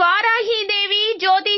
இவ்வாறாகி இதை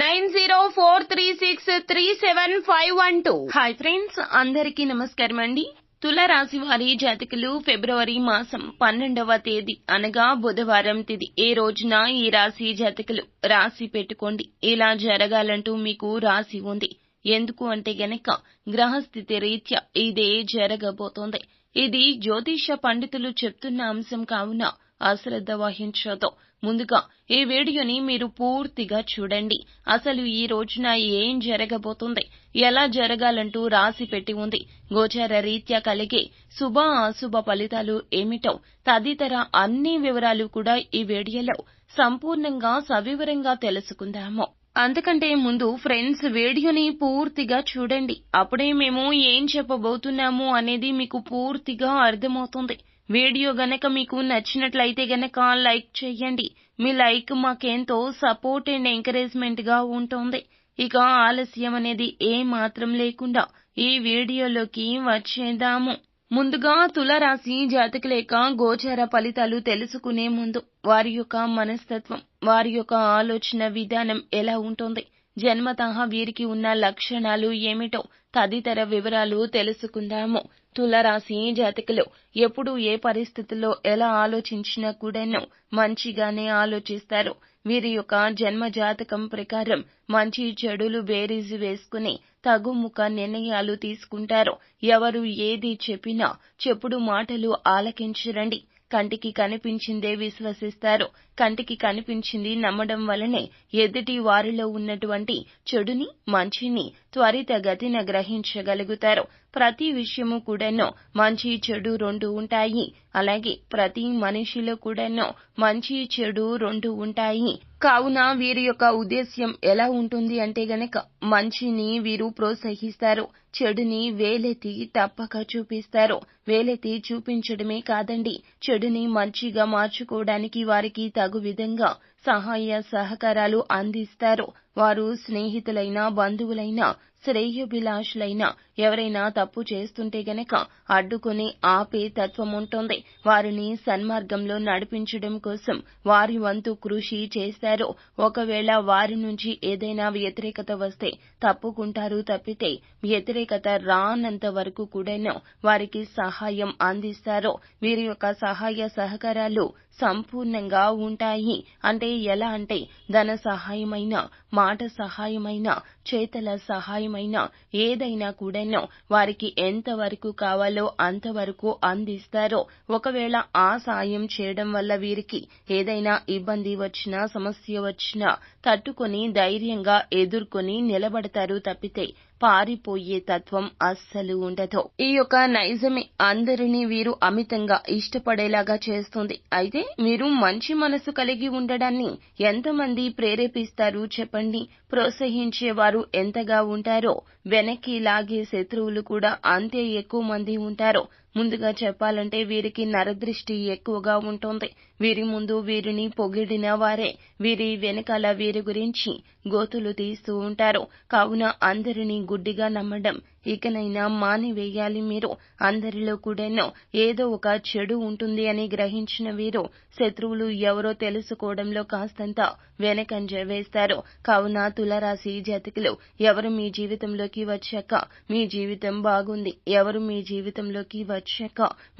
nine zero four three six three seven five one two. Hi friends అందరికీ నమస్కారం అండి. తుల రాశి వారి జాతకులు ఫిబ్రవరి మాసం పన్నెండవ తేదీ అనగా బుధవారం తిది. ఏ రోజున ఈ రాశి జాతకులు రాశి పెట్టుకోండి? ఇలా జరగాలంటూ మీకు రాశి ఉంది. ఎందుకు అంటే గనక గ్రహస్థితి రీత్యా ఇదే జరగబోతోంది. ఇది జ్యోతిష పండితులు చెప్తున్న అంశం కావున అశ్రద్ధ వహించదు ముందుగా ఈ వీడియోని మీరు పూర్తిగా చూడండి. అసలు ఈ రోజున ఏం జరగబోతుంది? ఎలా జరగాలంటూ రాసి పెట్టి ఉంది. గోచార రీత్యా కలిగే శుభ అశుభ ఫలితాలు ఏమిటో తదితర అన్ని వివరాలు కూడా ఈ వీడియోలో సంపూర్ణంగా సవివరంగా తెలుసుకుందాము. అంతకంటే ముందు ఫ్రెండ్స్ వీడియోని పూర్తిగా చూడండి. అప్పుడే మేము ఏం చెప్పబోతున్నాము అనేది మీకు పూర్తిగా అర్థమవుతుంది. వీడియో గనక మీకు నచ్చినట్లయితే గనక లైక్ చేయండి. మీ లైక్ మాకెంతో సపోర్ట్ అండ్ ఎంకరేజ్మెంట్గా ఉంటుంది. ఇక ఆలస్యం అనేది ఏ మాత్రం లేకుండా ఈ వీడియోలోకి వచ్చేద్దాము. ముందుగా తులరాశి జాతకులేక గోచార ఫలితాలు తెలుసుకునే ముందు వారి యొక్క మనస్తత్వం వారి యొక్క ఆలోచన విధానం ఎలా ఉంటుంది? జన్మతః వీరికి ఉన్న లక్షణాలు ఏమిటో తదితర వివరాలు తెలుసుకుందాము. తులరాశి జాతకులు ఎప్పుడు ఏ పరిస్థితుల్లో ఎలా ఆలోచించినా కూడాను మంచిగానే ఆలోచిస్తారు. వీరి యొక్క జన్మ జాతకం ప్రకారం మంచి చెడులు బేరీజు వేసుకుని తగుముఖ నిర్ణయాలు తీసుకుంటారు. ఎవరు ఏది చెప్పినా చెప్పుడు మాటలు ఆలకించరండి. కంటికి కనిపించిందే విశ్వసిస్తారు. కంటికి కనిపించింది నమ్మడం వలనే ఎదుటి వారిలో ఉన్నటువంటి చెడుని మంచిని త్వరితగతిన గ్రహించగలుగుతారు. ప్రతి విషయము కూడాను మంచి చెడు రెండు ఉంటాయి. అలాగే ప్రతి మనిషిలో కూడాను మంచి చెడు రెండు ఉంటాయి. కావున వీరి యొక్క ఉద్దేశ్యం ఎలా ఉంటుంది అంటే గనక మంచిని వీరు ప్రోత్సహిస్తారు. చెడుని వేలెత్తి తప్పక చూపిస్తారు. వేలెత్తి చూపించడమే కాదండి చెడుని మంచిగా మార్చుకోవడానికి వారికి తగు విధంగా సహాయ సహకారాలు అందిస్తారు. వారు స్నేహితులైన బంధువులైన శ్రేయోభిలాషులైన ఎవరైనా తప్పు చేస్తుంటే గనక అడ్డుకుని ఆపే తత్వం ఉంటుంది. వారిని సన్మార్గంలో నడిపించడం కోసం వారి వంతు కృషి చేస్తారు. ఒకవేళ వారి నుంచి ఏదైనా వ్యతిరేకత వస్తే తప్పుకుంటారు తప్పితే వ్యతిరేక వ్యతిరేకత రానంత వరకు కూడాను వారికి సహాయం అందిస్తారు వీరి యొక్క సహాయ సహకారాలు సంపూర్ణంగా ఉంటాయి. అంటే ఎలా అంటే ధన సహాయమైన మాట సహాయమైన చేతల సహాయమైన ఏదైనా కూడాను వారికి ఎంతవరకు కావాలో అంతవరకు అందిస్తారో. ఒకవేళ ఆ సాయం చేయడం వల్ల వీరికి ఏదైనా ఇబ్బంది వచ్చినా సమస్య వచ్చినా తట్టుకొని ధైర్యంగా ఎదుర్కొని నిలబడతారు తప్పితే పారిపోయే తత్వం అస్సలు ఉండదు. ఈ యొక్క నైజమే అందరినీ వీరు అమితంగా ఇష్టపడేలాగా చేస్తుంది. అయితే మీరు మంచి మనసు కలిగి ఉండడాన్ని ఎంతమంది ప్రేరేపిస్తారు చెప్పండి. ప్రోత్సహించేవారు ఎంతగా ఉంటారో వెనక్కి లాగే శత్రువులు కూడా అంతే ఎక్కువ మంది ఉంటారు ముందుగా చెప్పాలంటే వీరికి నరదృష్టి ఎక్కువగా ఉంటుంది. వీరి ముందు వీరిని పొగిడిన వారే వీరి వెనకాల వీరి గురించి గోతులు తీస్తూ ఉంటారు. కావున అందరినీ గుడ్డిగా నమ్మడం ఇకనైనా మానివేయాలి మీరు. అందరిలో కూడాను ఏదో ఒక చెడు ఉంటుంది అని గ్రహించిన వీరు శత్రువులు ఎవరో తెలుసుకోవడంలో కాస్తంత వెనకంజ వేస్తారు. కావున తులరాశి జాతకులు ఎవరు మీ జీవితంలోకి వచ్చాక మీ జీవితం బాగుంది ఎవరు మీ జీవితంలోకి వచ్చాక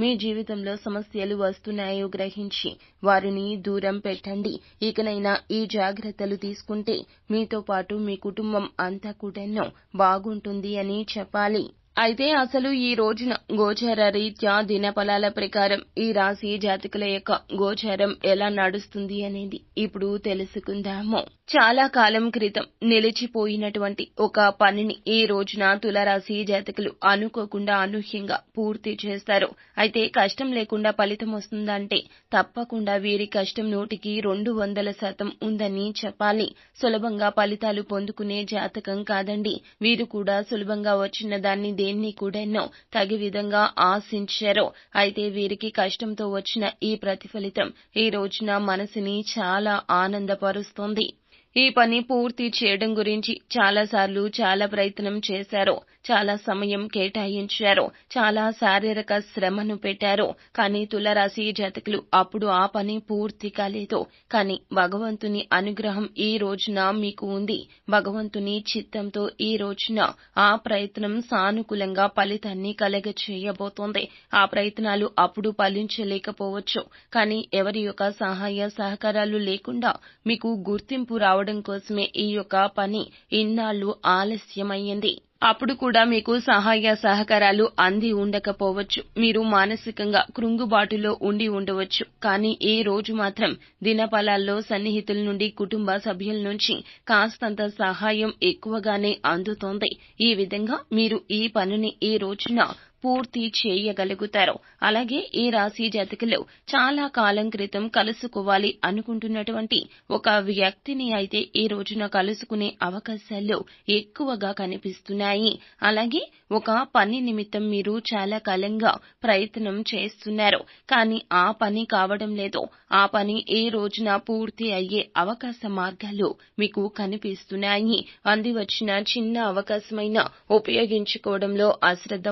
మీ జీవితంలో సమస్యలు వస్తున్నాయో గ్రహించి వారిని దూరం పెట్టండి. ఇకనైనా ఈ జాగ్రత్తలు తీసుకుంటే మీతో పాటు మీ కుటుంబం అంతా కూడాను బాగుంటుంది అని చెప్పాలి. అయితే అసలు ఈ రోజున గోచార రీత్యా దినఫలాల ప్రకారం ఈ రాశి జాతకుల యొక్క గోచారం ఎలా నడుస్తుంది అనేది ఇప్పుడు తెలుసుకుందాము. చాలా కాలం క్రితం నిలిచిపోయినటువంటి ఒక పనిని ఈ రోజున తులరాశి జాతకులు అనుకోకుండా అనూహ్యంగా పూర్తి చేస్తారు. అయితే కష్టం లేకుండా ఫలితం వస్తుందంటే తప్పకుండా వీరి కష్టం నూటికి రెండు వందల శాతం ఉందని చెప్పాలి. సులభంగా ఫలితాలు పొందుకునే జాతకం కాదండి. వీరు కూడా సులభంగా వచ్చిన దాన్ని దేన్ని కూడానో తగి విధంగా ఆశించారో. అయితే వీరికి కష్టంతో వచ్చిన ఈ ప్రతిఫలితం ఈ రోజున మనసుని చాలా ఆనందపరుస్తోంది. ఈ పని పూర్తి చేయడం గురించి చాలాసార్లు చాలా ప్రయత్నం చేశారు. చాలా సమయం కేటాయించారు. చాలా శారీరక శ్రమను పెట్టారు. కానీ తులరాశి జాతకులు అప్పుడు ఆ పని పూర్తి కాలేదు. కానీ భగవంతుని అనుగ్రహం ఈ రోజున మీకు ఉంది. భగవంతుని చిత్తంతో ఈ రోజున ఆ ప్రయత్నం సానుకూలంగా ఫలితాన్ని కలగ చేయబోతోంది ఆ ప్రయత్నాలు అప్పుడు ఫలించలేకపోవచ్చు. కానీ ఎవరి యొక్క సహాయ సహకారాలు లేకుండా మీకు గుర్తింపు రావడం కోసమే ఈ యొక్క పని ఇన్నాళ్ళు ఆలస్యమయ్యింది. అప్పుడు కూడా మీకు సహాయ సహకారాలు అంది ఉండకపోవచ్చు. మీరు మానసికంగా కృంగుబాటులో ఉండి ఉండవచ్చు. కానీ ఈ రోజు మాత్రం దినఫలాల్లో సన్నిహితుల నుండి కుటుంబ సభ్యుల నుంచి కాస్తంత సహాయం ఎక్కువగానే అందుతోంది. ఈ విధంగా మీరు ఈ పనిని ఈ రోజున పూర్తి చేయగలుగుతారు. అలాగే ఈ రాశి జాతకులు చాలా కాలం క్రితం కలుసుకోవాలి అనుకుంటున్నటువంటి ఒక వ్యక్తిని అయితే ఈ రోజున కలుసుకునే అవకాశాలు ఎక్కువగా కనిపిస్తున్నాయి. అలాగే ఒక పని నిమిత్తం మీరు చాలా కాలంగా ప్రయత్నం చేస్తున్నారు. కానీ ఆ పని కావడం లేదు. ఆ పని ఈ రోజున పూర్తి అయ్యే అవకాశ మార్గాలు మీకు కనిపిస్తున్నాయి. అంది వచ్చిన చిన్న అవకాశమైన ఉపయోగించుకోవడంలో అశ్రద్ధ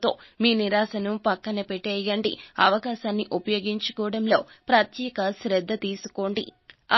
ఆలోచనలతో మీ నిరాశను పక్కన పెట్టేయండి. అవకాశాన్ని ఉపయోగించుకోవడంలో ప్రత్యేక శ్రద్ధ తీసుకోండి.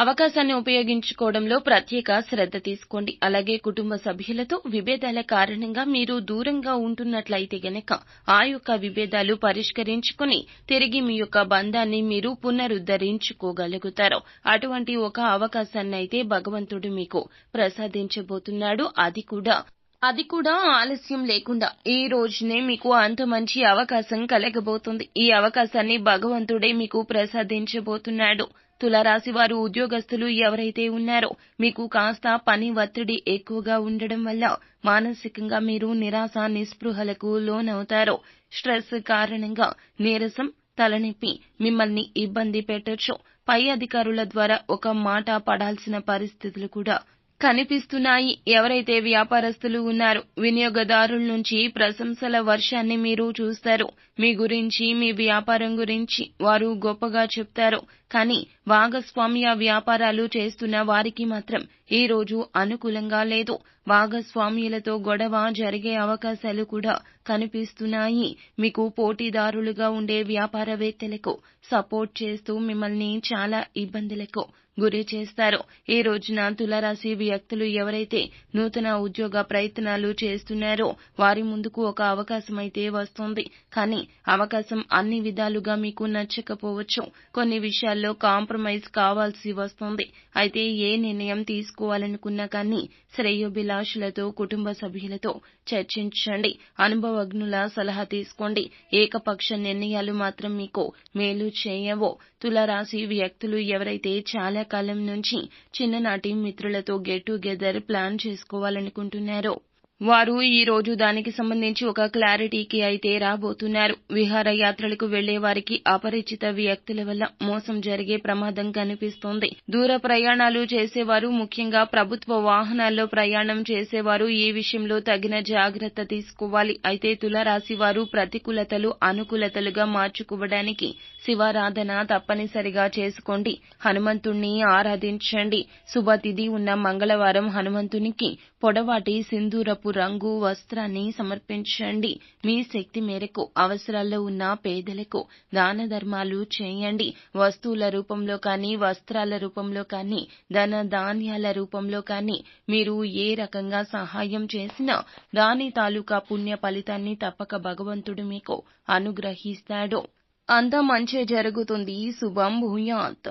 అవకాశాన్ని ఉపయోగించుకోవడంలో ప్రత్యేక శ్రద్ధ తీసుకోండి. అలాగే కుటుంబ సభ్యులతో విభేదాల కారణంగా మీరు దూరంగా ఉంటున్నట్లయితే గనక ఆ యొక్క విభేదాలు పరిష్కరించుకుని తిరిగి మీ యొక్క బంధాన్ని మీరు పునరుద్ధరించుకోగలుగుతారు. అటువంటి ఒక అవకాశాన్ని అయితే భగవంతుడు మీకు ప్రసాదించబోతున్నాడు. అది కూడా అది కూడా ఆలస్యం లేకుండా ఈ రోజునే మీకు అంత మంచి అవకాశం కలగబోతుంది. ఈ అవకాశాన్ని భగవంతుడే మీకు ప్రసాదించబోతున్నాడు. తులరాశి వారు ఉద్యోగస్తులు ఎవరైతే ఉన్నారో మీకు కాస్త పని ఒత్తిడి ఎక్కువగా ఉండడం వల్ల మానసికంగా మీరు నిరాశ నిస్పృహలకు లోనవుతారు. స్ట్రెస్ కారణంగా నీరసం తలనొప్పి మిమ్మల్ని ఇబ్బంది పెట్టొచ్చు. పై అధికారుల ద్వారా ఒక మాట పడాల్సిన పరిస్థితులు కూడా కనిపిస్తున్నాయి. ఎవరైతే వ్యాపారస్తులు ఉన్నారో వినియోగదారుల నుంచి ప్రశంసల వర్షాన్ని మీరు చూస్తారు. మీ గురించి మీ వ్యాపారం గురించి వారు గొప్పగా చెప్తారు. కానీ భాగస్వామ్య వ్యాపారాలు చేస్తున్న వారికి మాత్రం ఈ రోజు అనుకూలంగా లేదు. భాగస్వామ్యులతో గొడవ జరిగే అవకాశాలు కూడా కనిపిస్తున్నాయి. మీకు పోటీదారులుగా ఉండే వ్యాపారవేత్తలకు సపోర్ట్ చేస్తూ మిమ్మల్ని చాలా ఇబ్బందులకు గురి చేస్తారు. ఈ రోజున తులరాశి వ్యక్తులు ఎవరైతే నూతన ఉద్యోగ ప్రయత్నాలు చేస్తున్నారో వారి ముందుకు ఒక అవకాశం అయితే వస్తుంది. కానీ అవకాశం అన్ని విధాలుగా మీకు నచ్చకపోవచ్చు. కొన్ని విషయాల్లో కాంప్రమైజ్ కావాల్సి వస్తుంది. అయితే ఏ నిర్ణయం తీసుకోవాలనుకున్నా కానీ శ్రేయోభిలాషులతో కుటుంబ సభ్యులతో చర్చించండి. అనుభవజ్ఞుల సలహా తీసుకోండి. ఏకపక్ష నిర్ణయాలు మాత్రం మీకు మేలు చేయవో. తులరాశి వ్యక్తులు ఎవరైతే చాలా కాలం నుంచి చిన్ననాటి మిత్రులతో గెట్ టుగెదర్ ప్లాన్ చేసుకోవాలనుకుంటున్నారు. వారు ఈ రోజు దానికి సంబంధించి ఒక క్లారిటీకి అయితే రాబోతున్నారు. విహారయాత్రలకు వెళ్ళే వారికి అపరిచిత వ్యక్తుల వల్ల మోసం జరిగే ప్రమాదం కనిపిస్తోంది. దూర ప్రయాణాలు చేసేవారు ముఖ్యంగా ప్రభుత్వ వాహనాల్లో ప్రయాణం చేసేవారు ఈ విషయంలో తగిన జాగ్రత్త తీసుకోవాలి. అయితే తులరాశి వారు ప్రతికూలతలు అనుకూలతలుగా మార్చుకోవడానికి శివారాధన తప్పనిసరిగా చేసుకోండి. హనుమంతుణ్ణి ఆరాధించండి. శుభతిథి ఉన్న మంగళవారం హనుమంతునికి పొడవాటి సింధూరపు రంగు వస్త్రాన్ని సమర్పించండి. మీ శక్తి మేరకు అవసరాల్లో ఉన్న పేదలకు దాన ధర్మాలు చేయండి. వస్తువుల రూపంలో కానీ వస్త్రాల రూపంలో కానీ ధన ధాన్యాల రూపంలో కానీ మీరు ఏ రకంగా సహాయం చేసినా దాని తాలూకా పుణ్య ఫలితాన్ని తప్పక భగవంతుడు మీకు అనుగ్రహిస్తాడు. అంతా మంచి జరుగుతుంది. శుభం భూయాత్.